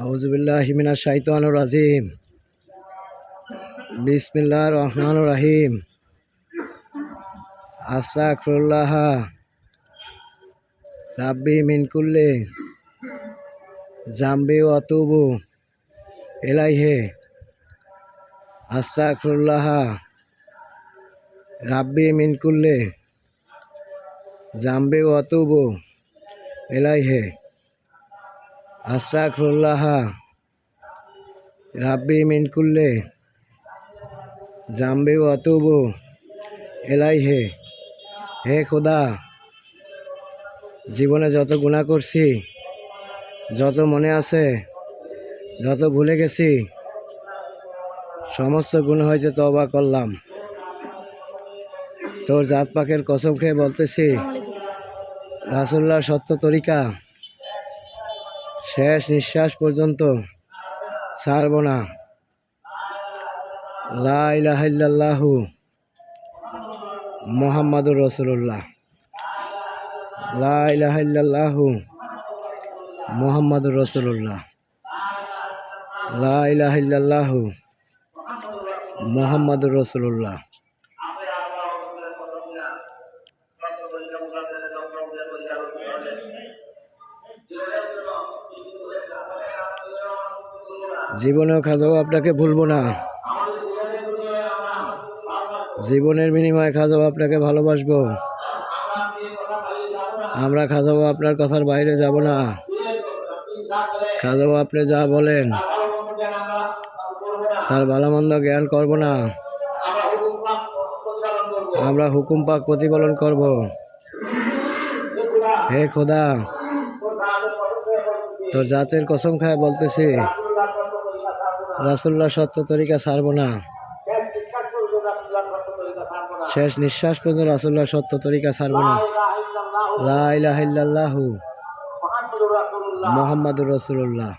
আউজবিল্লাহ হিমিনা শাহিতানুর আজিম বিসমিল্লাহ রহমান রাহিম আস্তাগফিরুল্লাহ। রাব্বি মিন কুল্লি জাম্বি অতুবু আতুবু ইলাইহি। আস্তাগফিরুল্লাহ। রাব্বি মিন কুল্লি জাম্বি অতুবু আতুবু ইলাইহি। আস্তাগফিরুল্লাহ। রাব্বি মিন কুল্লি জাম্বি ওয়া আতুবু ইলাইহি হে। খোদা, জীবনে যত গুণা করছি, যত মনে আছে, যত ভুলে গেছি, সমস্ত গুণ হয়েছে তবা করলাম। তোর জাত পাকের কসম খেয়ে বলতেছি রাসুল্লাহ সত্য তরিকা শেষ নিঃশ্বাস পর্যন্ত ছাড়ব না। লা ইলাহা ইল্লাল্লাহু মোহাম্মদুর রসুল্লাহ লা ইলাহা ইল্লাল্লাহু মোহাম্মদুর রসুল্লাহ লা ইলাহা মোহাম্মদুর রসুল্লাহ জীবনেও খাজাও আপনাকে ভুলবো না। জীবনের বিনিময়ে খাজাও আপনাকে ভালোবাসবো। আমরা খাজাবো আপনার কথার বাইরে যাব না। খাজাবো আপনি যা বলেন, তার ভালোমন্দ জ্ঞান করব না। আমরা হুকুম পাক প্রতিপালন করব। হে খোদা, তোর জাতের কসম খায় বলতেছি রাসুল্লাহ সত্য তরিকা ছাড়ব না। শেষ নিঃশ্বাস পর্যন্ত রাসুল্লাহ সত্য তরিকা ছাড়ব না। লাহ মোহাম্মদুর রসুল্লাহ